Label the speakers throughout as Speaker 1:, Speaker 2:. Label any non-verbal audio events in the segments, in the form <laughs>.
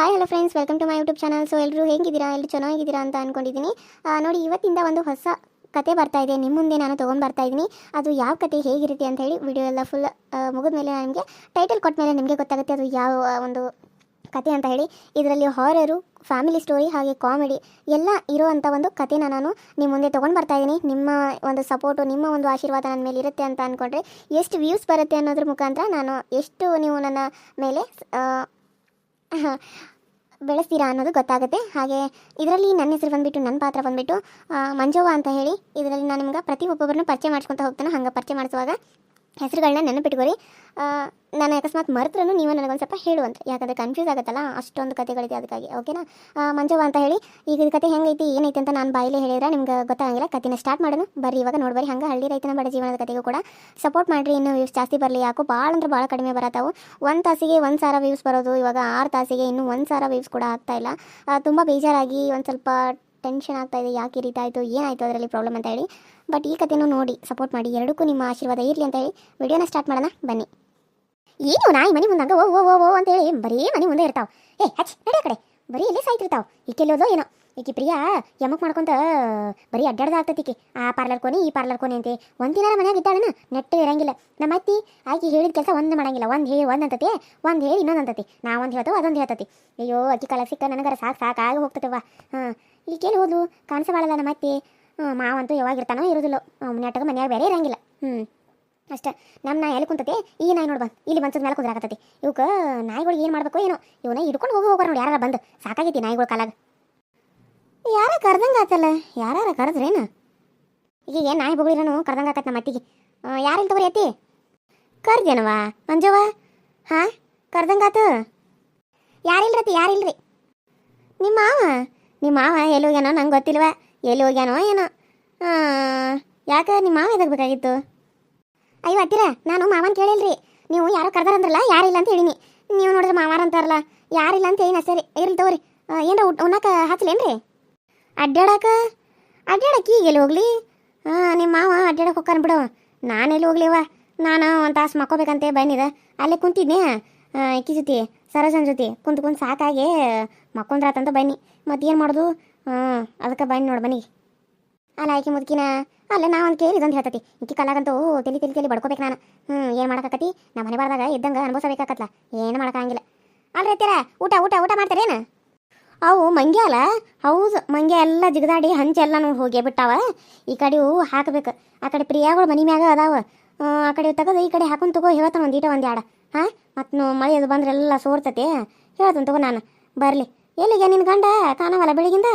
Speaker 1: Hi hello friends welcome to my YouTube channel so ಎಲ್ಲರೂ ಹೇಗಿದ್ದೀರಾ? ಎಲ್ಲರೂ ಚೆನ್ನಾಗಿದ್ದೀರಾ ಅಂತ ಅಂದ್ಕೊಂಡಿದ್ದೀನಿ ನೋಡಿ, ಇವತ್ತಿಂದ ಒಂದು ಹೊಸ ಕತೆ ಬರ್ತಾ ಇದೆ. ನಿಮ್ಮ ಮುಂದೆ ನಾನು ತೊಗೊಂಡು ಬರ್ತಾ ಇದ್ದೀನಿ ಅದು ಯಾವ ಕತೆ, ಹೇಗಿರುತ್ತೆ ಅಂತ ಹೇಳಿ ವಿಡಿಯೋ ಎಲ್ಲ ಫುಲ್ ಮುಗಿದ ಮೇಲೆ ನನಗೆ ಟೈಟಲ್ ಕೊಟ್ಟ ಮೇಲೆ ನಿಮಗೆ ಗೊತ್ತಾಗುತ್ತೆ ಅದು ಯಾವ ಒಂದು ಕತೆ ಅಂತ ಹೇಳಿ. ಇದರಲ್ಲಿ ಹಾರರು ಫ್ಯಾಮಿಲಿ ಸ್ಟೋರಿ ಹಾಗೆ ಕಾಮಿಡಿ ಎಲ್ಲ ಇರುವಂಥ ಒಂದು ಕತೆನ ನಾನು ನಿಮ್ಮ ಮುಂದೆ ತೊಗೊಂಡು ಬರ್ತಾ ಇದ್ದೀನಿ ನಿಮ್ಮ ಒಂದು ಸಪೋರ್ಟು ನಿಮ್ಮ ಒಂದು ಆಶೀರ್ವಾದ ನನ್ನ ಮೇಲೆ ಇರುತ್ತೆ ಅಂತ ಅಂದ್ಕೊಂಡ್ರೆ ಎಷ್ಟು ವ್ಯೂಸ್ ಬರುತ್ತೆ ಅನ್ನೋದ್ರ ಮುಖಾಂತರ ನಾನು ಎಷ್ಟು ನೀವು ನನ್ನ ಮೇಲೆ <laughs> ಬೆಳೆಸ್ತೀರಾ ಅನ್ನೋದು ಗೊತ್ತಾಗುತ್ತೆ. ಹಾಗೆ ಇದರಲ್ಲಿ ನನ್ನ ಹೆಸರು ಬಂದುಬಿಟ್ಟು, ನನ್ನ ಪಾತ್ರ ಬಂದುಬಿಟ್ಟು ಮಂಜವ್ವ ಅಂತ ಹೇಳಿ ಇದರಲ್ಲಿ ನಾನು ನಿಮ್ಗೆ ಪ್ರತಿ ಒಬ್ಬೊಬ್ಬರನ್ನು ಪರಿಚಯ ಮಾಡ್ಸ್ಕೊತ ಹೋಗ್ತಾನೆ. ಹಂಗೆ ಪರಿಚಯ ಮಾಡಿಸುವಾಗ ಹೆಸರುಗಳನ್ನ ನೆನಪಿಟ್ಕೊರಿ. ನಾನು ಅಕಸ್ಮಾತ್ ಮರೆತ್ರೂ ನೀವು ನನಗೊಂದು ಸ್ವಲ್ಪ ಹೇಳುವಂತ. ಯಾಕಂದರೆ ಕನ್ಫ್ಯೂಸ್ ಆಗುತ್ತಲ್ಲ, ಅಷ್ಟೊಂದು ಕಥೆಗಳಿದೆ ಅದಕ್ಕಾಗಿ. ಓಕೆನಾ ಮಂಜವ್ವ ಅಂತ ಹೇಳಿ, ಈಗ ಇದು ಕತೆ ಹೆಂಗೈತಿ, ಏನೈತಿ ಅಂತ ನಾನು ಬಾಯಿಲೆ ಹೇಳಿದ್ರೆ ನಿಮ್ಗೆ ಗೊತ್ತಾಗಂಗಿಲ್ಲ. ಕತೆನ ಸ್ಟಾರ್ಟ್ ಮಾಡೋಣ. ಬರ್ರಿ, ಇವಾಗ ನೋಡ್ಬರಿ ಹಂಗೆ ಹಳ್ಳಿ ರೈತನ ಬಡ ಜೀವನದ ಕತೆಗೂ ಕೂಡ ಸಪೋರ್ಟ್ ಮಾಡಿರಿ. ಇನ್ನೂ ವ್ಯೂಸ್ ಜಾಸ್ತಿ ಬರಲಿ. ಯಾಕೋ ಭಾಳ ಅಂದ್ರೆ ಭಾಳ ಕಡಿಮೆ ಬರತ್ತಾವು. ಒಂದು ತಾಸಿಗೆ ಒಂದು ಸಾವಿರ ವ್ಯೂಸ್ ಬರೋದು. ಇವಾಗ ಆರು ತಾಸಿಗೆ ಇನ್ನೂ ಒಂದು ಸಾವಿರ ವ್ಯೂಸ್ ಕೂಡ ಆಗ್ತಾ ಇಲ್ಲ. ತುಂಬ ಬೇಜಾರಾಗಿ ಒಂದು ಸ್ವಲ್ಪ ಟೆನ್ಷನ್ ಆಗ್ತಾ ಇದೆ, ಯಾಕೆ ಈ ರೀತಿ ಆಯಿತು, ಏನಾಯಿತು ಅದರಲ್ಲಿ ಪ್ರಾಬ್ಲಮ್ ಅಂತ ಹೇಳಿ. ಬಟ್ ಈ ಕಥೆನೂ ನೋಡಿ ಸಪೋರ್ಟ್ ಮಾಡಿ, ಎರಡಕ್ಕೂ ನಿಮ್ಮ ಆಶೀರ್ವಾದ ಇರಲಿ ಅಂತ ಹೇಳಿ ವಿಡಿಯೋನ ಸ್ಟಾರ್ಟ್ ಮಾಡೋಣ, ಬನ್ನಿ. ಏನು ನಾಯಿ ಮನೆ ಮುಂದೆ ಓ ಓ ಓ ಅಂತ ಅಂತೇಳಿ ಬರೀ ಮನೆ ಮುಂದೆ ಇರ್ತಾವ. ಏ, ಹಚ್, ನಡಿ ಕಡೆ. ಬರೀ ಇಲ್ಲೇ ಸಾಯ್ತಿರ್ತಾವ. ಈಕೆಲ್ಲೋದೋ ಏನೋ. ಈಕೆ ಪ್ರಿಯಾ, ಯಮಕ್ ಮಾಡ್ಕೊಂತ, ಬರೀ ಅಡ್ಡಾಡ್ದ ಆಗ್ತೈತಿಕೆ ಆ ಪಾರ್ಲರ್ ಕೋನಿ ಈ ಪಾರ್ಲರ್ ಕೋನಿ ಅಂತೆ. ಒಂದಿನ ಮನ್ಯಾಗ ಇದ್ದಾಳನ ನೆಟ್ಟು ಇರಂಗಿಲ್ಲ. ನಮ್ಮ ಅತ್ತಿ, ಆಕೆ ಹೇಳಿದ ಕೆಲಸ ಒಂದು ಮಾಡಂಗಿಲ್ಲ. ಒಂದು ಹೇಳಿ ಒಂದು ಅಂತತಿ, ಒಂದು ಹೇಳಿ ಇನ್ನೊಂದು ಅಂತತಿ. ನಾ ಒಂದು ಹೇಳ್ತೇವೆ ಅದೊಂದು ಹೇಳ್ತತಿ. ಅಯ್ಯೋ, ಅಕ್ಕಿ ಕಾಲ ಸಿಕ್ಕ, ನನಗರ ಸಾಕು, ಸಾಕಾಗಿ ಹೋಗ್ತತವ್ವ ಹಾಂ ಈಗೇನು ಹೋದ್ಲು ಕಾಣಿಸಬಾಳಲ್ಲ ನಮ್ಮ ಅತ್ತೆ. ಮಾವಂತೂ ಯಾವಾಗಿರ್ತಾನೋ ಇರೋದಿಲ್ಲ. ನೆಟ್ಟಗ ಮನ್ಯಾಗ ಬೇರೆ ಇರಂಗಿಲ್ಲ. ಹ್ಞೂ ಅಷ್ಟೇ. ನಮ್ಮ ನಾಯಿ ಎಲ್ಲಿ ಕುಂತತೆ? ಈ ನಾಯಿ ನೋಡ್ಬಾ ಇಲ್ಲಿ ಬಂಸದ ಮೇಲೆ ಕುಂದ್ರಾಕತ್ತತಿ. ಇವಕ್ಕೆ ನಾಯಿಗಳಿಗೆ ಏನು ಮಾಡ್ಬೇಕು ಏನೋ. ಇವನ್ನ ಹಿಡ್ಕೊಂಡು ಹೋಗಿ ಹೋಗೋರು ನೋಡಿ ಯಾರು ಬಂದು. ಸಾಕಾಗೈತಿ ನಾಯಿಗಳ ಕಾಲಾಗ. ಯಾರ ಕರ್ದಂಗೆ ಆತಲ್ಲ? ಯಾರ ಕರೆದ್ರೇನು? ಈಗ ಏನು ನಾಯಿ ಬಗಳಿರನು ಕರ್ದಂಗೆ ಆಕತ್ತೆ ನಮ್ಮ ಅತ್ತಿಗೆ. ಯಾರಿಲ್ಲ ತಗೋರಿ ಅತ್ತಿ? ಕರ್ದೇನವಾ ಮಂಜವ್ವ? ಹಾಂ? ಕರ್ದಂಗಾತು ಯಾರಿಲ್ರತಿ ಯಾರಿಲ್ರಿ? ನಿಮ್ಮ ಮಾವ? ನಿಮ್ಮ ಮಾವ ಎಲ್ಲಿ ಹೋಗ್ಯಾನೋ ನಂಗೆ ಗೊತ್ತಿಲ್ವ? ಎಲ್ಲಿ ಹೋಗ್ಯಾನೋ ಏನೋ. ಯಾಕೆ ನಿಮ್ಮ ಮಾವ ಎದಾಗಬೇಕಾಗಿತ್ತು ಅಯ್ಯೋ, ಅತ್ತಿರ, ನಾನು ಮಾವನ್ ಕೇಳಿಲ್ರಿ. ನೀವು ಯಾರೋ ಕರ್ದಾರಂದ್ರಲ್ಲ ಯಾರಿಲ್ಲ ಅಂತ ಹೇಳಿನಿ. ನೀವು ನೋಡಿದ್ರೆ ಮಾವಾರ ಅಂತಾರಲ್ಲ ಯಾರಿಲ್ಲ ಅಂತ ಏನ ಸರಿ. ಇರಲಿ ತಗೋರಿ. ಏನರ ಉಣ್ಣಾಕ ಹಚ್ಲೇನ್ರಿ ಅಡ್ಡಾಡಕ ಅಡ್ಡಾಡಕ್ಕೆ ಈಗ ಎಲ್ಲಿ ಹೋಗ್ಲಿ? ಹಾಂ ನಿಮ್ಮ ಮಾವ ಅಡ್ಡಾಡಕ್ಕೆ ಹೋಗ್ಕನ್ ಬಿಡು. ನಾನು ಎಲ್ಲಿ ಹೋಗ್ಲಿವ ನಾನು ಒಂದು ತಾಸು ಮಕ್ಕೋಬೇಕಂತೆ ಬಂದಿದೆ. ಅಲ್ಲೇ ಕುಂತಿದ್ದೆ ಇಕ್ಕಿ ಜೊತೆ. ಸರೋಜನ್ ಜೊತೆ ಕುಂತು ಕುಂತು ಸಾಕಾಗೆ ಮಕ್ಕೊಂದ್ರಾತಂತ ಬನ್ನಿ. ಮತ್ತೇನು ಮಾಡೋದು? ಹಾಂ ಅದಕ್ಕೆ ಬನ್ನಿ ನೋಡಿ ಬನ್ನಿ ಅಲ್ಲ ಆಯ್ಕೆ ಮುದ್ಕಿನ ಅಲ್ಲ ನಾ ಒಂದು ಕೇಳಿ ಇದೊಂದು ಹೇಳ್ತತಿ. ಇಕ್ಕಿ ಕಲಾಗಂತೂ ತಲೆ ತಲೆ ತಲೆ ಬಡ್ಕೋಬೇಕು ನಾನು. ಹ್ಞೂ ಏನು ಮಾಡಕತ್ತಿ ನಮ್ಮ ಮನೆ ಬಾರ್ದಾಗ ಇದ್ದಂಗೆ ಅನುಭವಿಸಬೇಕಾಗತ್ತಲ್ಲ ಏನು ಮಾಡೋಕ್ಕಾಗಿಲ್ಲ. ಅಲ್ರಿ ಅತ್ತೀರ ಊಟ ಊಟ ಊಟ ಮಾಡ್ತಾರೇನು ಅವು ಮಂಗ್ಯ ಅಲ್ಲ? ಹೌದು ಮಂಗ್ಯ ಎಲ್ಲ ಜಿಗದಾಡಿ ಹಂಚೆಲ್ಲ ನೋಡಿ ಹೋಗಿ ಬಿಟ್ಟಾವ. ಈ ಕಡೆ ಹಾಕಬೇಕು. ಆ ಕಡೆ ಪ್ರಿಯಾಗಳು ಮನೆ ಮ್ಯಾಗ ಅದಾವ. ಆ, ಕಡೆ ತೆಗೆದು ಈ ಕಡೆ ಹಾಕೊಂಡು ತಗೋ ಹೇಳ್ತಾನೆ ಒಂದು ಈಟ ಒಂದು ಹಾಂ? ಮತ್ತು ಮಳೆ ಅದು ಬಂದ್ರೆ ಎಲ್ಲ ಸೋರ್ತತಿ. ಹೇಳ್ತೀನಿ ತಗೋ ನಾನು. ಬರಲಿ. ಎಲ್ಲಿಗೆ ನಿನ್ನ ಗಂಡ ಕಾಣವಲ್ಲ ಬೆಳಗಿಂದ?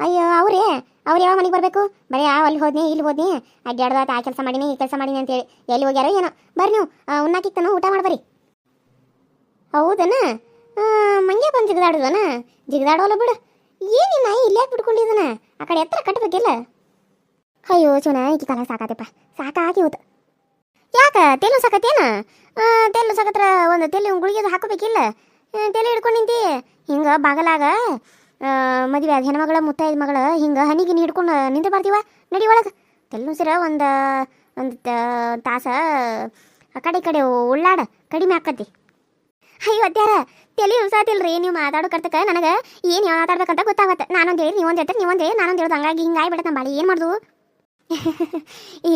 Speaker 1: ಅಯ್ಯೋ, ಅವ್ರೇ, ಅವ್ರು ಯಾವ ಮನೆಗೆ ಬರಬೇಕು? ಬರೀ, ಆ, ಅಲ್ಲಿ ಹೋದ್ನಿ, ಇಲ್ಲಿ ಹೋದ್ನಿ. ಅಡ್ಡಾಡ್ದಾತ ಆ ಕೆಲಸ ಮಾಡೀನಿ, ಈ ಕೆಲಸ ಮಾಡೀನಿ ಅಂತೇಳಿ ಎಲ್ಲಿ ಹೋಗ್ಯಾರೋ ಏನೋ. ಬರ್ರಿ ನೀವು. ಉಣ್ಣಾಕಿತ್ತಾನು ಊಟ ಮಾಡ್ಬರಿ ಹೌದನ? ಮಂಗೆ ಬಂದು ಜಿಗದಾಡೋದನ? ಜಿಗದಾಡೋಲ್ಲ ಬಿಡು. ಏನು ನಾಯಿ ಇಲ್ಲೇ ಬಿಟ್ಕೊಂಡಿದ್ದಾನ ಆ ಕಡೆ ಎತ್ತರ ಕಟ್ಟಬೇಕಿಲ್ಲ ಅಯ್ಯೋ ಚುನ ಈಕಿ ಕಾಲ ಸಾಕಾತಪ್ಪ ಸಾಕಾಗಿ ಹೋತು. ಯಾಕ? ತೆಲು ಸಾಕತ್ತೇನ? ತೆಲು ಸಾಕತ್ರ ಒಂದು ತೆಲಿ ಗುಳಿಗೆ ಹಾಕೋಬೇಕಿಲ್ಲ? ತೆಲೆ ಹಿಡ್ಕೊಂಡು ನಿಂತಿ. ಹಿಂಗೆ ಬಾಗಲಾಗ ಮದುವೆ ಆದ ಹೆಣ್ಮಗಳ ಮುತ್ತೈದ ಮಗಳ, ಹಿಂಗೆ ಹನಿಗಿನಿ ಹಿಡ್ಕೊಂಡು ನಿಂತು ಬರ್ತೀವ? ನಡಿ ಒಳಗೆ. ತೆಲ್ನುಸಿರ ಒಂದು ಒಂದು ತಾಸ, ಆ, ಕಡೆ ಕಡೆ ಉಳ್ಳಾಡ ಕಡಿಮೆ ಆಕತಿ. ಅಯ್ಯೋ ಅತ್ಯಾರ ತಲೆ ಉಸಾತಿಲ್ರಿ ನೀವು ಮಾತಾಡೋ ಕರ್ತಕ ನನಗೆ ಏನು ಮಾತಾಡ್ಬೇಕಂತ ಗೊತ್ತಾಗತ್ತೆ. ನಾನೊಂದು ಹೇಳಿ ನೀವೊಂದು ಹೇಳ್ತಾರೆ, ನೀವೊಂದು ಹೇಳಿ, ನಾನೊಂದು ಹೇಳೋದು ಹಂಗಾಗಿ ಹಿಂಗೆ ಆಗ್ಬಿಡತ್ತೆ ನಮ್ಮ ಬಾಳಿ. ಏನು ಮಾಡ್ದು? <laughs>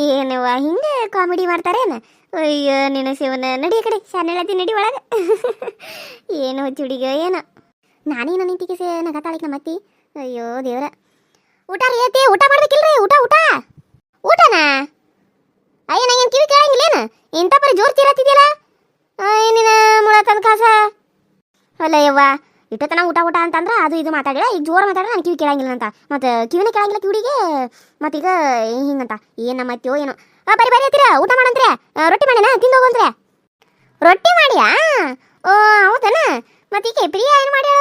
Speaker 1: ಏನವ್ವ ಹಿಂಗೆ ಕಾಮಿಡಿ ಮಾಡ್ತಾರೇನ ಅಯ್ಯೋ ನಿನ್ನ ಶಿವನ ನಡಿ ಕಡೆ ಶಾನೆಳತಿ ನಡಿ ಒಳಗೆ. <laughs> ಏನು ಹುಚ್ಚುಡಿಗ ಏನು? ನಾನೇನು ನಿಂತಿಗೆ ಸೇ ನಗತಾಳಿಕ್ ನಮ್ಮ ಅತ್ತಿ. ಅಯ್ಯೋ, ದೇವ್ರ. ಊಟ ರೀ ಅತ್ತಿ, ಊಟ ಮಾಡ್ಬೇಕಿಲ್ರಿ? ಊಟ ಊಟ? ಊಟನಾ? ಅಯ್ಯ, ನಂಗೇನು ಕಿವಿ ಕೇಳಂಗಿಲ್ಲೇನು ಇಂಥ ಪರಿ ಜೋರ್ ತೀರತ್ತಿದ್ಯಲ್ಲ ಏನಿನ ಮುಳ ತಂದ ಕಾಸ. ಅಲ್ಲ ಯವ್ವ ಇಟ್ಟತನ ಊಟ ಊಟ ಅಂತಂದ್ರೆ ಅದು ಇದು ಮಾತಾಡಿಲ್ಲ ಈಗ ಜೋರ ಮಾತಾಡಿದ್ರೆ ನಾನು ಕಿವಿ ಕೇಳಂಗಿಲ್ಲ ಅಂತ ಮತ್ತೆ ಕಿವಿನೇ ಕೇಳಂಗಿಲ್ಲ ಕಿವಿಗೆ ಮತ್ತೀಗ ಹಿಂಗಂತ. ಏನು ನಮ್ಮ ಏನು. ಏನೋ ಬರೀ ಬರಿ ಹತ್ತಿರ ಊಟ ಮಾಡಂತ್ರಿ. ರೊಟ್ಟಿ ಮಾಡಿನ, ತಿಂದು ಹೋಗಂತ್ರೆ ರೊಟ್ಟಿ ಮಾಡಿಯಾ? ಓ, ಹೌದನ. ಮತ್ತೀಕೆ ಪ್ರಿಯ ಏನು ಮಾಡ್ಯ?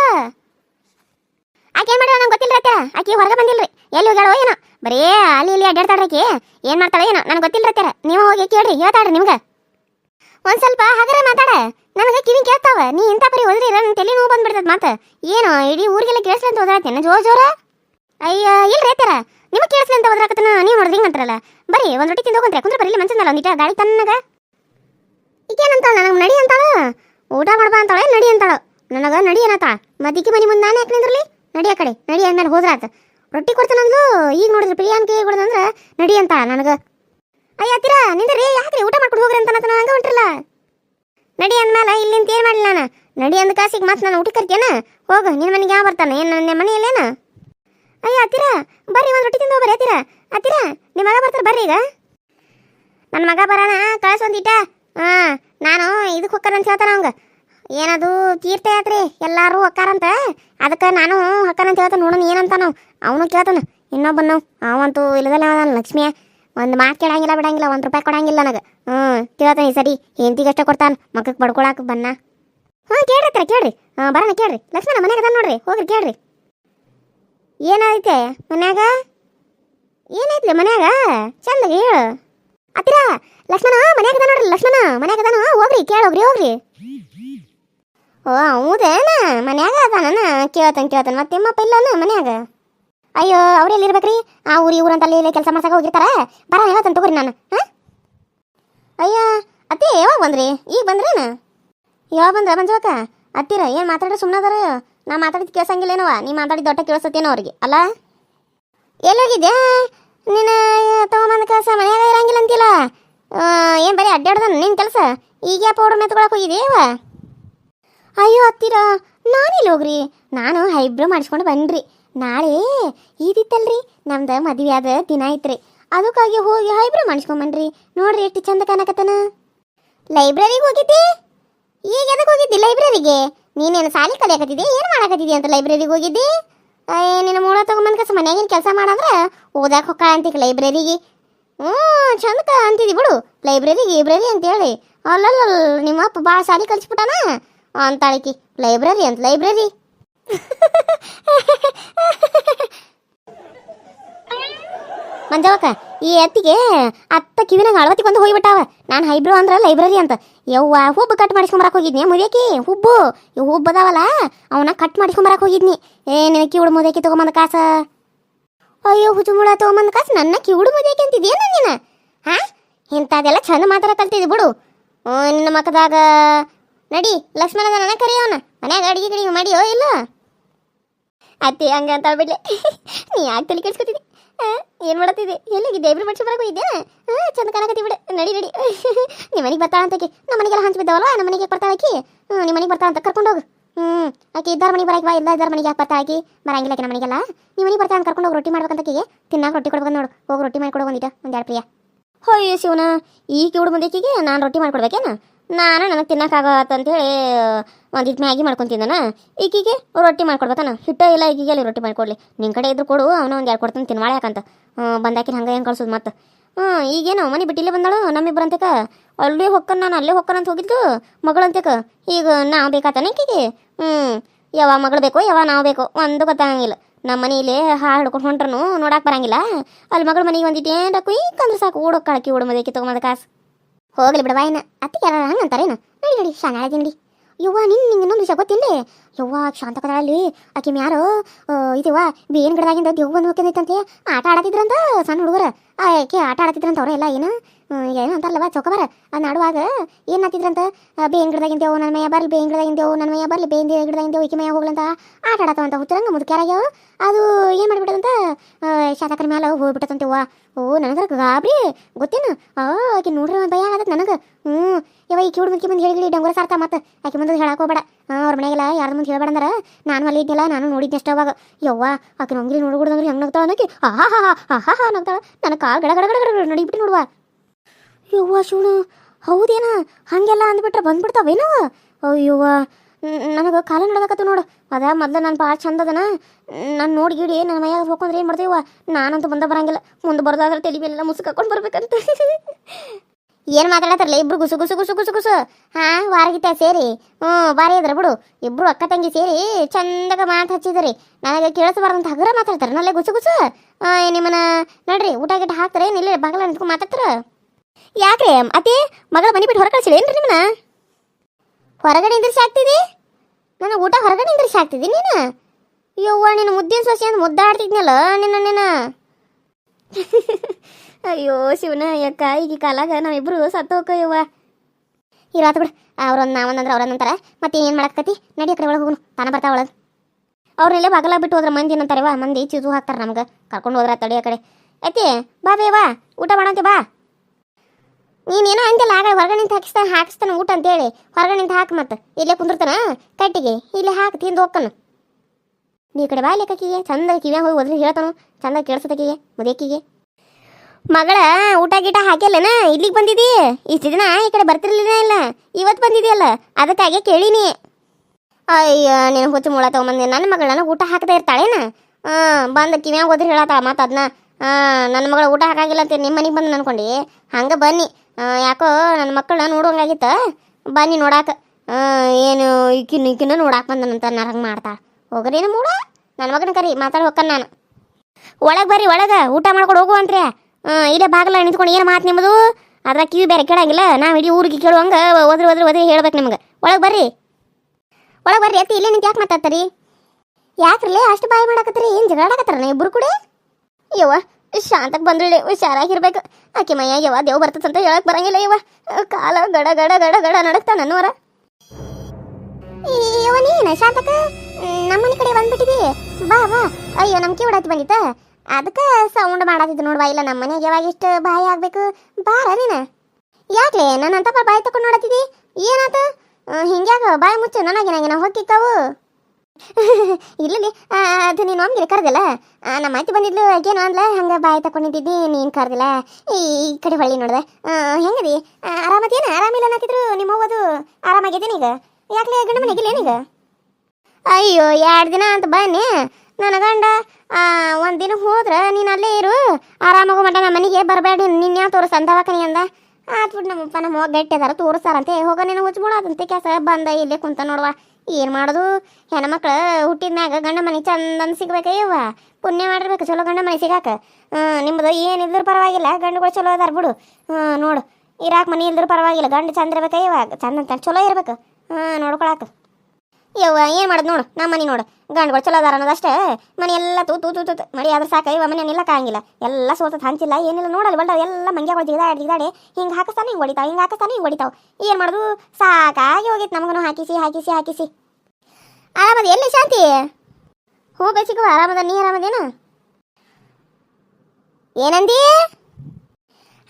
Speaker 1: ಆಕೆ ಏನು ಮಾಡ್ಯಾಳ ನಂಗೆ ಗೊತ್ತಿಲ್ಲ ಅತ್ತ. ಆಕೆ ಹೊರಗೆ ಬಂದಿಲ್ರಿ. ಎಲ್ಲಿ ಹೋಗ್ಯಾಳೋ ಏನೋ. ಬರೀ ಅಲ್ಲಿ ಇಲ್ಲಿ ಅಡ್ಡಾಡ್ತಾಳೆ ಆಕೆ. ಏನು ಮಾಡ್ತಾಳೆ ಏನೋ. ನನಗೆ ಗೊತ್ತಿಲ್ಲ ರೀ ನೀವು ಹೋಗಿ ಕೇಳ್ರಿ, ಹೇಳ್ತಾಳ್ರಿ ನಿಮ್ಗೆ. ಒಂದ್ ಸ್ವಲ್ಪ ಹಗರ ಮಾತಾಡ. ನನಗೆ ಕಿವಿ ಕೇಳ್ತಾವ. ನೀ ಇಂಥ ಪರಿ ಹೋದ್ರಿ ನನ್ನ ತಲೆ ನೋವು ಬಂದ್ಬಿಡ್ತದ ಮಾತು. ಏನು, ಇಡೀ ಊರಿಗೆಲ್ಲ ಕೇಳಿಸ್ಲಿ ಅಂತ ಹೋದ್ರಾತೇನ ಜೋರ್ ಜೋರ? ಅಯ್ಯ, ಇಲ್ರಿ ಐತಾರ ನಿಮಗೆ ಕೇಳಿಸ್ಲಿ ಅಂತ ಹೋದ್ರಾಕತನ ನೀವು ಹಿಂಗೆ ಅಂತಾರಲ್ಲ. ಬರೀ ಒಂದು ರೊಟ್ಟಿ ತಿಂದು ಹೋಗಂತ್ರೆ ಕುಂದ್ರ ಬರೀಲಿ ಮನ್ಸನ್ನಲ್ಲ ಒಂದಿಟ ಗಾಳಿ ತನ್ನಗ ಈಗೇನಂತಾಳ ನನಗೆ? ನಡಿ ಅಂತಾಳ? ಊಟ ಮಾಡ್ಬಾ ಅಂತಾಳೆ, ನಡಿ ಅಂತಾಳ. ನನಗೆ ನಡಿ ಏನತ್ತ ಮದಿಕ್ಕೆ ಮನೆ ಮುಂದೆ ನಾನು ಯಾಕೆ ನಿಂದ್ರಲಿ? ನಡಿ ಆ ಕಡೆ. ನಡಿ ಅಂದ್ಮೇಲೆ ಹೋದ್ರಾತ. ರೊಟ್ಟಿ ಕೊಡ್ತಾನಂದ್ಲು? ಈಗ ನೋಡಿದ್ರೆ ಪ್ರಿಯಾಂಕೆ ಕೊಡದಂದ್ರೆ ನಡಿ ಅಂತಾಳ ನನಗೆ. ಅಯ್ಯ, ಹತ್ತಿರ ನಿಂದ್ರಿ ಯಾಕ್ರಿ ಊಟ ಮಾಡ್ಕೊಂಡು ಹೋಗ್ರಿ ಅಂತ ನಾನು ಹಂಗೆ ಹೊಂಟ್ರಲ್ಲ? ನಡಿ ಅಂದ್ಮೇಲೆ ಇಲ್ಲಿಂದ ಏನು ಮಾಡಿಲ್ಲ ನಾನು. ನಡಿ ಅಂದ ಕಾಸಿಗೆ ಮತ್ತೆ ನಾನು ಊಟಕ್ಕೆ ಕರ್ಕೇನ? ಹೋಗು ನಿನ್ನ ಮನೆಗೆ ಯಾವ ಬರ್ತಾನೆ? ಏನು ನನ್ನ ಮನೆಯಲ್ಲೇನ? ಅಯ್ಯ, ಹತ್ತಿರ, ಬರ್ರಿ, ಒಂದು ರೊಟ್ಟಿ ತಿಂದು ಹೋಗ್ರಿ ಹತ್ತಿರ. ಹತ್ತಿರ ನಿಮ್ಮ ಮಗ ಬರ್ತಾರೆ, ಬರ್ರಿ ಈಗ. ನನ್ನ ಮಗ ಬರೋಣ ಕಳ್ಸ ಒಂದಿಟ ಹಾಂ, ನಾನು ಇದಕ್ಕೆ ಹೊಕ್ಕರಂತ ಹೇಳ್ತಾನ ಅವಂಗ. ಏನದು ತೀರ್ಥಯಾತ್ರೆ ಎಲ್ಲರೂ ಹೊಕ್ಕಾರಂತ? ಅದಕ್ಕೆ ನಾನು ಹೊಕ್ಕರಂತ ಹೇಳ್ತಾನೆ, ನೋಡೋಣ ಏನಂತ ಅವನು ಕೇಳ್ತಾನ, ಇನ್ನೊಬ್ಬನು, ಅವಂತೂ ಇಲ್ಲದಲ್ಲ ಲಕ್ಷ್ಮಿಯ. ಒಂದು ಮಾತು ಕೇಳಂಗಿಲ್ಲ, ಬಿಡಂಗಿಲ್ಲ, ಒಂದು ರೂಪಾಯಿ ಕೊಡಂಗಿಲ್ಲ ನನಗೆ. ಹ್ಞೂ ಕೇಳ್ತಾನೆ ಸರಿ. ಹೆಂಡತಿಗಷ್ಟೇ ಕೊಡ್ತಾನೆ ಮಕ್ಕಕ್ಕೆ ಬಡ್ಕೊಳಕ್ಕೆ ಬನ್ನ. ಹ್ಞೂ ಕೇಳ್ರಿ ಕೇಳ್ರಿ. ಹಾಂ, ಬರೋಣ, ಕೇಳ್ರಿ. ಲಕ್ಷ್ಮಣ, ಮನೆಗೆ ಅದಾನ ನೋಡ್ರಿ, ಹೋಗ್ರಿ, ಕೇಳ್ರಿ. ಏನಾಯ್ತೆ ಮನ್ಯಾಗ? ಏನೈತ್ಲಿ ಮನ್ಯಾಗ? ಚಂದ ಹೇಳು. ಅತ್ತಿರ, ಲಕ್ಷ್ಮಣ, ಮನ್ಯಾಗ ಅದ ನೋಡ್ರಿ, ಲಕ್ಷ್ಮಣ, ಮನ್ಯಾಗ ಅದಾನ? ಹೋಗ್ರಿ ಕೇಳೋಗ್ರಿ ಹೋಗ್ರಿ ಓ, ಹೌದೇನ? ಮನ್ಯಾಗ ಅದಾನ ಕೇಳ್ತಾನೆ ಕೇಳ್ತಾನೆ. ಮತ್ತೆ ನಿಮ್ಮಪ್ಪ ಇಲ್ಲನ ಮನ್ಯಾಗ? ಅಯ್ಯೋ, ಅವ್ರು ಎಲ್ಲಿರ್ಬೇಕ್ರಿ ಆ ಊರಿ ಊರಂತ ಅಲ್ಲಿ ಇಲ್ಲಿ ಕೆಲಸ ಮಾಡ್ಸಕ ಹೋಗಿರ್ತಾರ. ಬರ ಹೇಳ್ತಾನೆ ತಗೋರಿ ನಾನು, ಹಾಂ? ಅಯ್ಯ, ಅತ್ತೆ, ಯಾವಾಗ ಬಂದ್ರಿ? ಈಗ ಬಂದ್ರೇನು? ಯಾವಾಗ ಬಂದ್ರ ಮಂಜುವಕ್ಕ ಅತ್ತಿರ, ಏನು ಮಾತಾಡ್ರಿ ಸುಮ್ಮನೆ ಅದಾರ? ನಾ ಕೇಳಸಂಗಿಲ್ಲ ಕೇಳ್ಸಂಗಿಲ್ಲೇನವ ನೀ ಮಾತಾಡಿದ ದೊಡ್ಡ ಕೇಳಿಸತ್ತೇನೋ ಅವ್ರಿಗೆ, ಅಲ್ಲ? ಎಲ್ಲೋಗಿದ್ದೆ ನೀನು ತಗೊಂಬಂದ ಕೆಲಸ ಮನ್ಯಾಗ ಇರಂಗಿಲ್ಲ ಅಂತಿಲ್ಲ ಏನು ಬರೀ ಅಡ್ಡಾಡ್ದ ನಿನ್ನ ಕೆಲಸ? ಈಗ ಯಾ ಪೌಡರ್ ಮೆತ್ಕೊಳಕ್ ಹೋಗಿದೆಯವ ಅಯ್ಯೋ, ಅತ್ತಿರ ನಾನಿಲ್ಲ ಹೋಗ್ರಿ? ನಾನು ಹೈಬ್ರೂ ಮಾಡಿಸ್ಕೊಂಡು ಬನ್ರಿ ನಾಳೆ ಈದಿತ್ತಲ್ರಿ ನಮ್ದು ಮದುವೆ ಆದ ದಿನ ಐತ್ರಿ. ಅದಕ್ಕಾಗಿ ಹೋಗಿ ಹೈಬ್ರಿ ಮಾಡಿಸ್ಕೊಂಬನ್ರಿ. ನೋಡ್ರಿ ಎಷ್ಟು ಚಂದ ಕಾಣಕತ್ತನ. ಲೈಬ್ರರಿಗೆ ಹೋಗಿದ್ದೆ? ಈಗ ಎದಕ್ಕೆ ಹೋಗಿದ್ದಿ ಲೈಬ್ರರಿಗೆ? ನೀನೇನು ಸಾಲಿ ಕಲಿಯಾಕತ್ತಿದ್ದೆ? ಏನು ಮಾಡಕತ್ತಿದ್ದೆ ಅಂತ ಲೈಬ್ರರಿಗೆ ಹೋಗಿದ್ದಿ? ನಿನ್ನ ಮೂಳ ತಗೊಂಬಂದ್ ಕಸ ಮನ್ಯಾಗಿನ ಕೆಲಸ ಮಾಡಂದ್ರೆ ಓದಾಕ ಹೊಕ್ಕ ಅಂತೀಗ ಲೈಬ್ರರಿಗೆ. ಹ್ಞೂ, ಚಂದ ಅಂತಿದಿ ಬಿಡು. ಲೈಬ್ರರಿಗೆ, ಲೈಬ್ರರಿ ಅಂತೇಳಿ ಅಲ್ಲಲ್ಲ ನಿಮ್ಮ ಅಪ್ಪ ಭಾಳ ಸಾಲಿ ಕಲಿಸ್ಬಿಟ್ಟಾನ? ಅಂತಾಳಿಕಿ, ಲೈಬ್ರರಿ ಅಂತ, ಲೈಬ್ರರಿ. <laughs> ಮಂಜವಕ್ಕ, ಈ ಎತ್ತಿಗೆ ಅತ್ತ ಕಿವಿನಾಗ ಬಂದು ಹೋಗ್ಬಿಟ್ಟಾವ. ನಾನು ಹೈಬ್ರೋ ಅಂದ್ರೆ ಲೈಬ್ರರಿ ಅಂತ. ಯವ್ವ ಹುಬ್ಬು ಕಟ್ ಮಾಡಿಸ್ಕೊಂಬರಕ್ ಹೋಗಿದ್ನಿ. ಮುರಿಯಕಿ ಹುಬ್ಬು ಇವು ಹುಬ್ಬು ಅದಾವಲ್ಲ ಅವನ್ನ ಕಟ್ ಮಾಡಿಸ್ಕೊಂಬರಕ್ ಹೋಗಿದ್ನಿ. ಏ, ನಿನ್ನ ಕಿವುಡು ಮುದಕಿ ತಗೊಂಬಂದ ಕಾಸ. ಅಯ್ಯೋ, ಹುಜುಮುಳ, ತಗೊಂಬಂದ ಕಾಸು. ನನ್ನ ಕಿವುಡು ಮುರಿಯಕಿ ಅಂತಿದ್ಯೇನ ನೀನು ಹಾ? ಇಂಥದೆಲ್ಲ ಚಂದ ಮಾತಾಡ ಕಲ್ತಿದ್ದಿ ಬಿಡು. ನಿನ್ನ ಮಕ್ಕದಾಗ. ನಡಿ ಲಕ್ಷ್ಮಣದ ನನ್ನ ಕರಿಯವನ ಮನ್ಯಾಗ ಅಡಿಗೆ ಗಿಡಿಗೆ ಮಾಡಿಯೋ ಇಲ್ಲ. ಅತ್ತಿ ಹಂಗ ಅಂತ ಬಿಡ್ಲೆ <laughs> ನೀ ಯಾಕೆ ತಲೆ ಕೆಡ್ಸ್ಕೊತಿದ್ದಿ? ಏನು ಮಾಡತ್ತಿದ್ದೆ? ಎಲ್ಲಿಗೆ ದೇವ್ರ ಮನುಷ್ಯ ಬರಕು ಹಾಂ ಚಂದ ಕಾಣಕತ್ತಿ ಬಿಡು, ನಡಿ ನಡಿ. <laughs> ನಿಮ್ಮ ಮನೆಗೆ ಬರ್ತಾಳ ಅಂತಕಿ. ನಮ್ಮ ಮನೆಗೆಲ್ಲ ಹಂಚಿ ಬಿದ್ದಾವಲ್ಲ ನಮ್ಮ ಮನೆಗೆ ಬರ್ತಾಳ ಆಕಿ? ಹ್ಞೂ ನಿಮ್ಮ ಮನೆಗೆ ಬರ್ತಾಳ ಅಂತ ಕರ್ಕೊಂಡು ಹೋಗು. ಹ್ಮ್, ಆಕೆ ಇದ್ದಾರ ಮನೆಗೆ ಬರಕ್ಕೆ ಬಾ, ಇಲ್ಲ ಇದ್ದಾರ ಮನೆಗೆ ಯಾಕೆ ಬರ್ತಾ ಆಕಿ? ಬರಂಗಿಲ್ಲ ಆಕಿ ನಮ್ಮ ಮನೆಗೆಲ್ಲ. ನಿಮ್ಮ ಮನೆಗೆ ಬರ್ತಾ ಅಂತ ಕರ್ಕೊಂಡು ಹೋಗಿ, ರೊಟ್ಟಿ ಮಾಡ್ಬೇಕಂತ ಆಕಿಗೆ. ತಿನ್ನಾಕ ರೊಟ್ಟಿ ಕೊಡ್ಬೇಕು ನೋಡು. ಹೋಗಿ, ರೊಟ್ಟಿ ಮಾಡಿ ಕೊಡೋ ಒಂದಿಟ ಒಂದೆರಡು ಪ್ರಿಯ. ಹೋಯ್ ಶಿವನ ಈ ಮುಂದೆ ಮುಂದಕ್ಕಿಗೆ ನಾನು ರೊಟ್ಟಿ ಮಾಡ್ಕೊಡ್ಬೇಕೇನ ನಾನು ನನಗೆ ತಿನ್ನಕ್ಕಾಗತ್ತಂತೇಳಿ ಒಂದಿಟ್ಟು ಮ್ಯಾಗಿ ಮಾಡ್ಕೊತಿದ್ದಾನ ಈಕಿಗೆ ರೊಟ್ಟಿ ಮಾಡ್ಕೊಡ್ಬೇಕನ. ಹಿಟ್ಟ ಇಲ್ಲ ಈಗಿಗೆ ಅಲ್ಲಿ ರೊಟ್ಟಿ ಮಾಡ್ಕೊಡ್ಲಿ. ನಿನ್ನ ಕಡೆ ಇದ್ರು ಕೊಡು, ಅವನು ಒಂದು ಎರಡು ಕೊಡ್ತಾನೆ ತಿನ್ಮಾಳೆ ಯಾಕಂತ. ಬಂದಾಕಿನ ಹಂಗೆ ಹೆಂಗೆ ಕಳ್ಸೋದು ಮತ್ತೆ. ಹ್ಞೂ ಈಗೇನು ಮನೆ ಬಿಟ್ಟಿಲ್ಲೇ ಬಂದಾಳು ನಮ್ಮಿಬ್ಬರಂತಕ. ಅಲ್ಲೇ ಹೊಕ್ಕನ್ ನಾನು, ಅಲ್ಲೇ ಹೊಕ್ಕನ್ ಅಂತ ಹೋಗಿದ್ದು ಮಗಳಂತಕ. ಈಗ ನಾವು ಬೇಕಾತಾನೆ ಈಕಿಗೆ? ಹ್ಞೂ ಯಾವ ಮಗಳು ಬೇಕೋ ಯಾವಾಗ ನಾವು ಬೇಕೋ, ಒಂದು ಗೊತ್ತಾಗಂಗಿಲ್ಲ. ನಮ್ಮ ಮನೇಲಿ ಹಾಳು ಹಿಡ್ಕೊಂಡು ಹೊಂಟ್ರನು ನೋಡಕ್ಕೆ ಬರಂಗಿಲ್ಲ. ಅಲ್ಲಿ ಮಗಳ ಮನೆಗೆ ಒಂದಿಟ್ಟು ಏನಾರ ಕುಯ್ಕಂದ್ರೆ ಸಾಕು, ಓಡೋಕೆ ಕಳಕಿ ಮದಕ್ಕೆ ತೊಗೊಂಬದ ಕಾಸು. ಹೋಗ್ಲಿ ಬಿಡವಾ ಏನು? ಅತ್ತಿ ಯಾರು ಹಂಗೆ ಅಂತಾರೇನು ನಡಿ ನಡಿ ಶಾಣೆ ನಡಿ. ಯವ್ವ, ನಿನ್ ನಿಂಗೆ ಇನ್ನೊಂದು ವಿಷಯ ಗೊತ್ತಿಲ್ಲ? ಯವ್ವ, ಶಾಂತ ಕದಾಳಲ್ಲಿ ಆಕೆ ಯಾರೋ ಇದವ್ವ, ಬೇನ್ ಗಿಡದಾಗಿಂದ ದೇವ್ ಬಂದು ಹೋಗ್ತೈತಂತೆ ಆಟ ಆಡತಿದ್ರಂತ ಸಣ್ಣ ಹುಡುಗರ. ಆಕೆ ಆಟ ಆಡತಿದ್ರಂತ ಅವ್ರ? ಎಲ್ಲ ಏನು? ಏನು ಅಂತಾರಲ್ಲವ ಚೌಕಬಾರ ಅದು ನಾಡುವಾಗ ಏನು ಆತಿದ್ರಂತ ಬೇನ್ ಗಿಡದಾಗಿಂದೇವು ನನ್ನ ಮೈಯ ಬರ್ಲಿ ಬೇನ್ ಗಿಡದಾಗಿಂದೇವು ನನ್ನ ಮೈಯ ಬರ್ಲಿ ಬೇನ್ ಗಿಡದಾಗಿಂದೇವು ಈಕೆ ಮೈಯ ಹೋಗ್ಲಂತ ಆಟ ಆಡತ್ತವಂತ ಹುಚ್ಚರಂಗ, ಮುದುಕ್ಯಾರಾಗ್ಯಾವ. ಅದು ಏನು ಮಾಡಿಬಿಡದಂತ ಶಾತಕರ ಮೇಲೆ ಹೋಗ್ಬಿಟ್ಟತಂತೆವ್ವ ಓ, ನನಗರ ಗಾಬ್ರಿ, ಗೊತ್ತೇನು? ಆಕೆ ನೋಡ್ರಿ ಭಯ ಆಗತ್ತೆ ನನಗೆ. ಹ್ಞೂ ಇವ ಈ ಕಿವಿಡ್ ಮುದ್ಕಿ ಮುಂದೆ ಹೇಳಿ ಡಂಗುರ ಸಾರ್ತ ಮತ್ತೆ ಆಕೆ ಮುಂದೆ ಹೇಳಕ್ ಹೋಗ್ಬೇಡ. ಅವ್ರ ಮನೆಗೆಲ್ಲ ಯಾರ ಮುಂದೆ ಹೇಳ್ಬೇಡ ನಾನು ಅಲ್ಲಿ ಇದ್ದಿಲ್ಲ ನಾನು ನೋಡಿದ್ದೆ ಅವಾಗ. ಯವ್ವ ಆಕೆ ನಂಗ್ರಿ ನೋಡ್ಬಿಡ್ದಂಗ್ರಿ ಹೆಂಗ್ ನಗ್ತಾವ ಅನ್ನೋಕೆ? ಆಹಾ ಹಾ ಹಾ ಹಾ ನಗ್ತಾಳ. ನನಗೆ ಗಡ ಗಡ ಗಡ ಗಡ ನಡಿಬಿಟ್ಟು ನೋಡುವ? ಯವ್ವ ಶಿವನು ಹೌದೇನ? ಹಾಗೆಲ್ಲ ಅಂದ್ಬಿಟ್ರೆ ಬಂದ್ಬಿಡ್ತಾವೇನು? ಅಯ್ಯವ್ವ ನನಗೆ ಕಾಲ ನಡಕತ್ತು ನೋಡು. ಅದ ಮೊದ್ಲು ನಾನು ಭಾಳ ಚಂದ ಅದನ. ನಾನು ನೋಡಿ ಗಿಡಿ ನನ್ನ ಮೈಯಾಗ ಹೋಗ್ಕೊಂಡ್ರೆ ಏನು ಮಾಡ್ತೇವ ನಾನಂತೂ ಬಂದ ಬರಂಗಿಲ್ಲ. ಮುಂದೆ ಬರೋದಾದ್ರೆ ತಲೆ ಮೇಲೆಲ್ಲ ಮುಸುಕಾಕೊಂಡು ಬರ್ಬೇಕಂತ. <laughs> ಏನು ಮಾತಾಡತ್ತಾರಲ್ಲ? ಇಬ್ರು ಗುಸು ಗುಸು ಗುಸು ಗುಸು ಗುಸು. ಹಾ ವಾರಗಿತ್ತ ಸೇರಿ. ಹ್ಞೂ ಬಾರಿ ಇದ್ರ ಬಿಡು. ಇಬ್ರು ಅಕ್ಕ ತಂಗಿ ಸೇರಿ ಚಂದಾಗ ಮಾತು ಹಚ್ಚಿದ್ರಿ. ನನಗೆ ಕೇಳಿಸಬಾರ್ದಂತ ಹಗುರ ಮಾತಾಡ್ತಾರೆ. ನಲ್ಲೇ ಗುಸು ಗುಸು. ನಿಮ್ಮನ್ನ ನಡ್ರಿ, ಊಟ ಗಿಟ ಹಾಕ್ತಾರೆ, ನಿಲ್ಲ ಬಾಗಲ ನಿಂತ್ಕೊಂಡು ಮಾತಾಡ್ತಾರೆ. ಯಾಕ್ರಿ ಅತಿ ಮಗಳ ಮನೆ ಬಿಟ್ಟು ಹೊರ ಕಳ್ಸಿಲ್ಲ ನಿಮ್ಮನ್ನ? ಹೊರಗಡೆ ನಿಂದ್ರಿಸಿ ಹಾಕ್ತಿದಿ ನನ್ನ ಊಟ ಹೊರಗಡೆ ನಿಂದ್ರಿಸಿ ಹಾಕ್ತಿದಿ ನೀನು? ಯವ್ವ ನೀನು ಮುದ್ದಿನ ಸೊಸೆ ಅಂತ ಮುದ್ದಾಡ್ತಿದ್ನಲ್ಲ ನಿನ್ನ ನಿನ್ನ. <laughs> ಅಯ್ಯೋ, ಶಿವನ ಅಕ್ಕ ಈಗ ಕಾಲಾಗ ನಾವಿಬ್ರು ಸತ್ತು ಯವ್ವ ಇರಾತ ಬಿಡು. ಅವ್ರೊಂದು ನಾವೊಂದಂದ್ರೆ ಅವ್ರನ್ನಂತಾರೆ ಮತ್ತೆ ಏನು ಮಾಡಕತ್ತಿ ನಡಿ ಆ ಕಡೆ ಒಳಗೆ ಹೋಗುನು. ತಾನ ಬರ್ತಾವ ಒಳಗೆ ಅವ್ರನ್ನೆಲ್ಲ ಬಾಗಲ ಬಿಟ್ಟು ಹೋದ್ರೆ ಮಂದಿ ಏನಂತಾರೆವಾ ಮಂದಿ ಚೂಸು ಹಾಕ್ತಾರೆ ನಮ್ಗೆ. ಕರ್ಕೊಂಡು ಹೋದ್ರ ತಡಿ ಆ ಕಡೆ ಐತಿ ಬಾ ಬೇ, ಬಾ. ಊಟ ಮಾಡಂತೆ ಬಾ. ನೀನೇನೋ ಅಂದಿಲ್ಲ ಆಗ ಹೊರಗಡೆ ನಿಂತು ಹಾಕಿಸ್ತಾನೆ ಹಾಕಿಸ್ತಾನೆ ಊಟ ಅಂತೇಳಿ. ಹೊರಗಡೆ ನಿಂತು ಹಾಕು ಮತ್ತೆ. ಇಲ್ಲೇ ಕುಂದಿರ್ತಾನ? ಕಟ್ಟಿಗೆ. ಇಲ್ಲೇ ಹಾಕಿ, ತಿಂದು ಹೋಗ್ತಾನ. ನೀ ಕಡೆ ಬಾ ಲೆಕ್ಕಕ್ಕಿಗೆ ಚಂದ ಕಿವ್ಯಾಗ ಹೋಗಿ ಒದ್ರಿ, ಹೇಳ್ತಾನು. ಚಂದ ಕೇಳಿಸತಕ್ಕಿಗೆ ಮುದೇಕಿಗೆ ಮಗಳ, ಊಟ ಗೀಟ ಹಾಕಿಲ್ಲನ ಇಲ್ಲಿಗೆ ಬಂದಿದಿ? ಇಷ್ಟು ದಿನ ಈ ಕಡೆ ಬರ್ತಿರ್ಲಿಲ್ಲ ಇಲ್ಲ? ಇವತ್ತು ಬಂದಿದೆಯಲ್ಲ? ಅದಕ್ಕಾಗೆ ಕೇಳೀನಿ. ಅಯ್ಯೋ, ನೀನು ಹುಚ್ಚು ಮುಳ ತೊಗೊಂಬಂದೆ. ನನ್ನ ಮಗಳನ್ನ ಊಟ ಹಾಕದೇ ಇರ್ತಾಳೇನ? ಹಾಂ ಬಂದು ಕಿವ್ಯಾಗ ಹೋದ್ರೆ ಹೇಳತ್ತಾಳ ಮತ್ತು ಅದನ್ನ ನನ್ನ ಮಗಳ ಊಟ ಹಾಕಾಗಿಲ್ಲ ಅಂತ ನಿಮ್ಮ ಮನೆಗೆ ಬಂದು ಅನ್ಕೊಂಡು. ಹಂಗೆ ಬನ್ನಿ. ಯಾಕೋ ನನ್ನ ಮಕ್ಕಳನ್ನ ನೋಡೋಂಗಾಗಿತ್ತ? ಬನ್ನಿ ನೋಡಾಕ. ಏನು ಈಕಿನ ಈಕಿನ ನೋಡಾಕ ಬಂದನಂತ ನಾನು ಹಂಗೆ ಮಾಡ್ತಾಳ. ಹೋಗ್ರೇನು ಮೂಡ ನನ್ನ ಮಗನ ಕರಿ, ಮಾತಾಡಿ ಹೋಗ್ತಾನೆ ನಾನು. ಒಳಗೆ ಬರ್ರಿ, ಒಳಗೆ. ಊಟ ಮಾಡ್ಕೊಂಡು ಹೋಗು ಅಂತ್ರಿ ಇಲ್ಲೇ ಬಾಗಲ ನಿಂತ್ಕೊಂಡು ಏನು ಮಾತು ನಿಮ್ಮದು? ಅದ್ರ ಕಿವಿ ಬೇರೆ ಕೇಳಂಗಿಲ್ಲ. ನಾವು ಇಡೀ ಊರಿಗೆ ಕೇಳುವಂಗೆ ಒದ್ರೆ ಒದ್ರೆ ಒದ್ರೆ ಹೇಳ್ಬೇಕು ನಿಮ್ಗೆ. ಒಳಗೆ ಬರ್ರಿ. ಒಳಗೆ ಬರ್ರಿ ಅತ್ತಿ, ಇಲ್ಲೇ ನಿಂತು ಯಾಕೆ ಮಾತಾಡ್ತಾರಿ? ಯಾಕ್ರಲ್ಲೇ? ಅಷ್ಟು ಬಾಯಿ ಮಾಡಕತ್ತರಿ? ಏನು ಜಗಳಾಡಕತ್ತಾರ ಇಬ್ಬರು ಕೂಡ? ಯವ್ವ ಶಾಂತಕ್ಕೆ ಬಂದ್ರಳೆ ಹುಷಾರಾಗಿರ್ಬೇಕು. ಆಕೆ ಮಯ್ಯ ಯವ್ವ, ದೇವ್ ಬರ್ತದಂತ ಹೇಳಕ್ ಬರಂಗಿಲ್ಲ ಯವ್ವ. ಕಾಲ ಗಡ ಗಡ ಗಡ ಗಡ ನಡಕ್ತಾನ ನನ್ನವರ ಯವ್ವ, ನೀನ ಶಾಂತಕ್ಕ? ನಮ್ಮನೆ ಕಡೆ ಬಂದ್ಬಿಟ್ಟಿದಿ. ಬಾ ಬಾ. ಅಯ್ಯೋ ನಮ್ಗೆ ಕಿವಿಡ ಹತ್ತಿ ಬಂದಿತ್ತ? ಅದಕ್ಕೆ ಸೌಂಡ್ ಮಾಡತ್ತಿದ್ದು ನೋಡುವ ಇಲ್ಲ ನಮ್ಮ ಮನೆಗೆ ಯಾವಾಗ ಇಷ್ಟು ಬಾಯಿ ಆಗಬೇಕು? ಬಾರ ನೀನ? ಯಾಕೆ ನನ್ನಂತ ಬಾಯಿ ತಕೊಂಡು ನೋಡತ್ತಿದಿ ಏನಾತ? ಹಿಂಗ್ಯಾಕ ಬಾಯಿ ಮುಚ್ಚು, ನನಗೆ ನಾವು ಹೊಕ್ಕಿಕ್ಕಾವು? <laughs> ಇಲ್ಲಲ್ಲಿ ಅದು ನೀನು ಒಮ್ಗಿರಿ ಕರೆದಿಲ್ಲ? ನಮ್ಮ ಅತ್ತಿ ಬಂದಿದ್ಲು ಏನು ಅಂದ್ಲ, ಹಂಗೆ ಬಾಯಿ ತಕೊಂಡಿದ್ದಿದ್ದಿ, ನೀನು ಕರೆದಿಲ್ಲ? ಈ ಕಡೆ ಹೊಳ್ಳಿ ನೋಡ್ದೆ. ಹೆಂಗದಿ? ಆರಾಮದೇನ? ಆರಾಮಿಲ್ಲ ಅನ್ನತ್ತಿದ್ರು ನಿಮ್ಮ ಹೋಗೋದು ಆರಾಮಾಗಿದ್ದೀನಿ ಈಗ? ಯಾಕಲೇ ಗಂಡ ಮನೆಗಿಲ್ಲ ಏನೀಗ ಅಯ್ಯೋ, ಎರಡು ದಿನ ಅಂತ ಬನ್ನಿ. ನನ್ನ ಗಂಡ ಒಂದು ದಿನ ಹೋದ್ರೆ ನೀನು ಅಲ್ಲೇ ಇರು. ಆರಾಮಾಗೋ ಮಟ್ಟ ನಮ್ಮ ಮನೆಗೆ ಬರಬೇಡಿ ನಿನ್ನ ಯಾವ ತೋರಿಸ್ ಅಂದವಾಕನಿ ಅಂದ. ಆತ್ಬಿಟ್ಟು ನಮ್ಮಪ್ಪ ನಮ್ಮ ಗಟ್ಟಿ ಅದಾರ ತೋರಿಸ್ತಾರಂತೆ ಹೋಗ ನೀನು ಹುಚ್ಬಿಡೋದಂತೆ ಕೆಲಸ. ಬಂದ ಇಲ್ಲೇ ಕುಂತ ನೋಡುವ. ಏನು ಮಾಡೋದು? ಹೆಣ್ಮಕ್ಳು ಹುಟ್ಟಿದ ಮ್ಯಾಗ ಗಂಡ ಮನೆ ಚಂದನ್ ಸಿಗ್ಬೇಕಯ್ಯವ್ವ ಪುಣ್ಯ ಮಾಡಿರ್ಬೇಕು, ಚಲೋ ಗಂಡ ಮನೆ ಸಿಗಾಕ. ನಿಮ್ಮದು ಏನಿದ್ರು ಪರವಾಗಿಲ್ಲ, ಗಂಡುಗಳು ಚಲೋ ಅದಾರ ಬಿಡು. ನೋಡು. ಇರಾಕ್ ಮನೆ ಇಲ್ದ್ರೂ ಪರವಾಗಿಲ್ಲ, ಗಂಡ ಚಂದ ಇರ್ಬೇಕಯ್ಯವ್ವ ಚಂದ ಅಂತ ಚಲೋ ಇರ್ಬೇಕು. ಹಾಂ ನೋಡ್ಕೊಳಕ. ಯವ್ವ, ಏನು ಮಾಡೋದು ನೋಡು ನಮ್ಮ ಮನೆ ನೋಡು. ಗಂಡುಗಳು ಚಲೋ ಅದಾರ ಅನ್ನೋದಷ್ಟೇ. ಮನೆ ಎಲ್ಲ ತೂ ತೂ ತೂ ತೂ ಮಡಿ ಆದ್ರೆ ಸಾಕು, ಇವ ಮನೆ ನಿಲ್ಲಕ್ಕಾಗಿಲ್ಲ ಎಲ್ಲ ಸೋತತ್ ಹಂಚಿಲ್ಲ, ಏನಿಲ್ಲ ನೋಡಲ್ಲ ಬಳ್ಳ ಎಲ್ಲ ಮಂಗ್ಯಾಗಳು ಜಿಗಿದಾಡಿ ಜಿಗಿದಾಡಿ ಹಿಂಗೆ ಹಾಕಿಸ್ತಾನೆ ಹಿಂಗೆ ಹೊಡಿತಾವೆ, ಹಿಂಗೆ ಹಾಕಿಸ್ತಾನೆ ಹಿಂಗೆ ಹೊಡಿತಾವ. ಏನು ಮಾಡೋದು? ಸಾಕಾಗಿ ಹೋಗಿತ್ತು ನಮಗೂ ಹಾಕಿಸಿ ಹಾಕಿಸಿ ಹಾಕಿಸಿ. ಆರಾಮದ, ಎಲ್ಲಿ ಶಾಂತಿ? ಹೂ ಬೇಸಿಗೂ ಆರಾಮದ, ನೀ ಆರಾಮದೇನ? ಏನಂದಿ?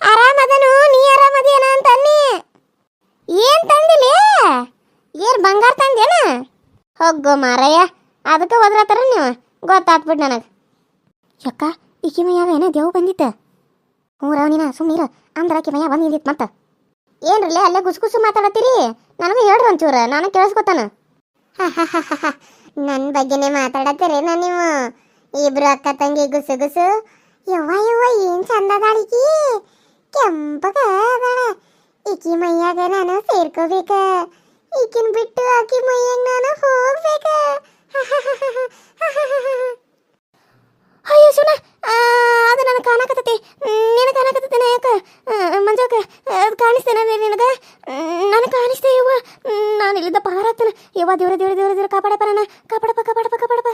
Speaker 1: ಆರಾಮದನು, ನೀ ಆರಾಮದೇನ ಅಂತ ಅನ್ನಿ. ಏನು ತಂದಿಲೇ? ಏನ್ ಬಂಗಾರ ತಂದೇನ ಹೋಗೋ ಮಾರಯ್ಯ. ಅದಕ್ಕೆ ಹೋದ್ರತ್ತಾರ ನೀವು? ಗೊತ್ತಾತ್ಬಿಡ್ ನನಗೆ. ಯಕ್ಕ ಈಕಿ ಮೈಯಾಗ ಏನೋ ದೇವ್ ಬಂದಿತ್ತ ಹ್ಞೂ ರಾವ್ ನೀನ ಸುಮ್ಮನಿರ ಅಂದ್ರೆ ಆಕಿ ಮೈಯ ಬಂದಿದ್ದಿತ್ತು ಮತ್ತೆ. ಏನ್ರಲ್ಲೇ, ಅಲ್ಲೇ ಗುಸು ಗುಸು ಮಾತಾಡತ್ತೀರಿ? ನನಗೂ ಹೇಳ್ರಿ ಒಂಚೂರು, ನಾನು ಕೇಳಿಸ್ಕೊತಾನ. ನನ್ನ ಬಗ್ಗೆನೇ ನಾನು ನೀವು? ಇಬ್ರು ಅಕ್ಕ ತಂಗಿ ಗುಸು ಗುಸು. ಯವ್ವ ಯವ್ವ, ಏನ್ ಚಂದ ಅದಾಳಿಕಿ ಕೆಂಪಗ ಅದಾಳ. ಈಕಿ ಮೈಯಾಗ ನಾನು ಸೇರ್ಕೋಬೇಕ. ಈಕಿನ ಬಿಟ್ಟು ಆಕಿ ಮೈಯಾಗ ನಾನು ಹೋಗ್ಬೇಕ. <laughs> ಅಯ್ಯೋ ಸುನ ಅದು ನನಗೆ ಕಾಣಕತ್ತೈತಿ. ನಿನಗೆ ಕಾಣಕತ್ತೈತಿ ಯಾಕ? ಮಂಜಾಕ ಅದು ಕಾಣಿಸ್ತೇನೆ ನಿನಗೆ? ನನಗೆ ಕಾಣಿಸ್ತೇ ಯವ್ವ. ನಾನು ಇಲ್ಲಿದ್ದ ಪಾರಾಗ್ತೇನೆ. ಯವ್ವ ದೇವ್ರ ದೇವ್ರ ದೇವ್ರ ದೇವ್ರ, ಕಾಪಾಡಪ್ಪ ನಾನು. ಕಾಪಾಡಪ್ಪ ಕಾಪಾಡಪ್ಪ ಕಾಪಾಡಪ್ಪ.